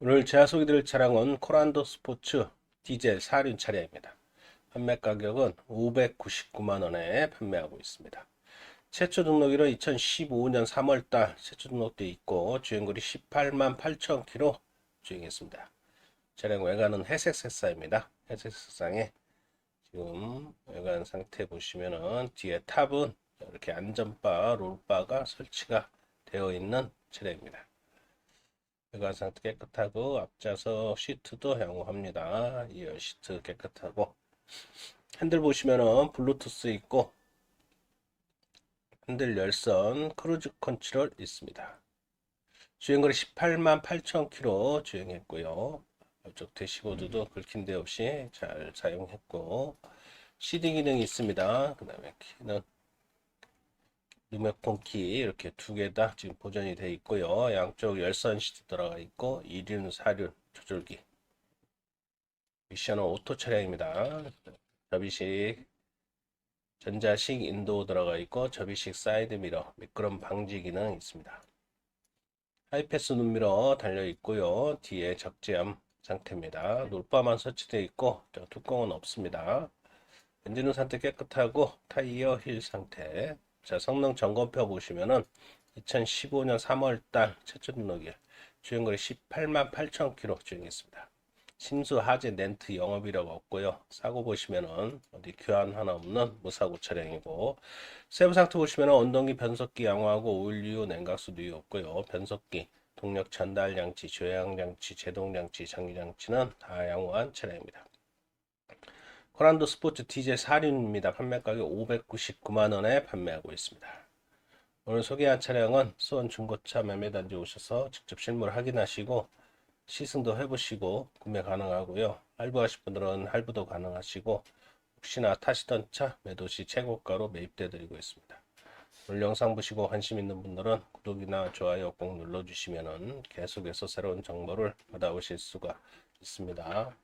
오늘 제가 소개드릴 차량은 코란도 스포츠 디젤 4륜 차량입니다. 판매 가격은 599만 원에 판매하고 있습니다. 최초 등록일은 2015년 3월달 최초 등록돼 있고 주행거리 18만 8천 킬로 주행했습니다. 차량 외관은 회색 색상입니다. 회색 색상에 지금 외관 상태 보시면은 뒤에 탑은 이렇게 안전바, 롤바가 설치가 되어 있는 차량입니다. 외관 상태 깨끗하고 앞좌석 시트도 양호합니다. 2열 시트 깨끗하고 핸들 보시면은 블루투스 있고 핸들 열선 크루즈 컨트롤 있습니다. 주행거리 18만 8천 킬로 주행했고요. 이쪽 대시보드도 긁힌 데 없이 잘 사용했고 CD 기능이 있습니다. 그 다음에 키는 리모컨 키 이렇게 두 개 다 지금 보존이 되어 있고요. 양쪽 열선 시트 들어가 있고 2륜, 4륜 조절기 미션은 오토 차량입니다. 접이식 전자식 인도 들어가 있고 접이식 사이드 미러 미끄럼 방지 기능 있습니다. 하이패스 눈미러 달려 있고요. 뒤에 적재함 상태입니다. 놀바만 설치되어 있고 저 뚜껑은 없습니다. 엔진은 상태 깨끗하고 타이어 힐 상태. 자 성능 점검표 보시면은 2015년 3월달 최초 등록일 주행거리 18만 8천 킬로 주행했습니다. 심수 하재 렌트 영업 이력 없고요. 사고 보시면은 어디 교환 하나 없는 무사고 차량이고 세부 상태 보시면은 언동기 변속기 양호하고 오일류 냉각수 누유 없고요. 변속기 동력 전달 장치, 조향 장치, 제동 장치, 장기 장치는 다 양호한 차량입니다. 코란도 스포츠 디젤 4륜입니다. 판매 가격 599만 원에 판매하고 있습니다. 오늘 소개한 차량은 수원 중고차 매매단지 오셔서 직접 실물 확인하시고 시승도 해보시고 구매 가능하고요. 할부하실 분들은 할부도 가능하시고 혹시나 타시던 차 매도 시 최고가로 매입돼 드리고 있습니다. 오늘 영상 보시고 관심 있는 분들은 구독이나 좋아요 꼭 눌러주시면 계속해서 새로운 정보를 받아오실 수가 있습니다.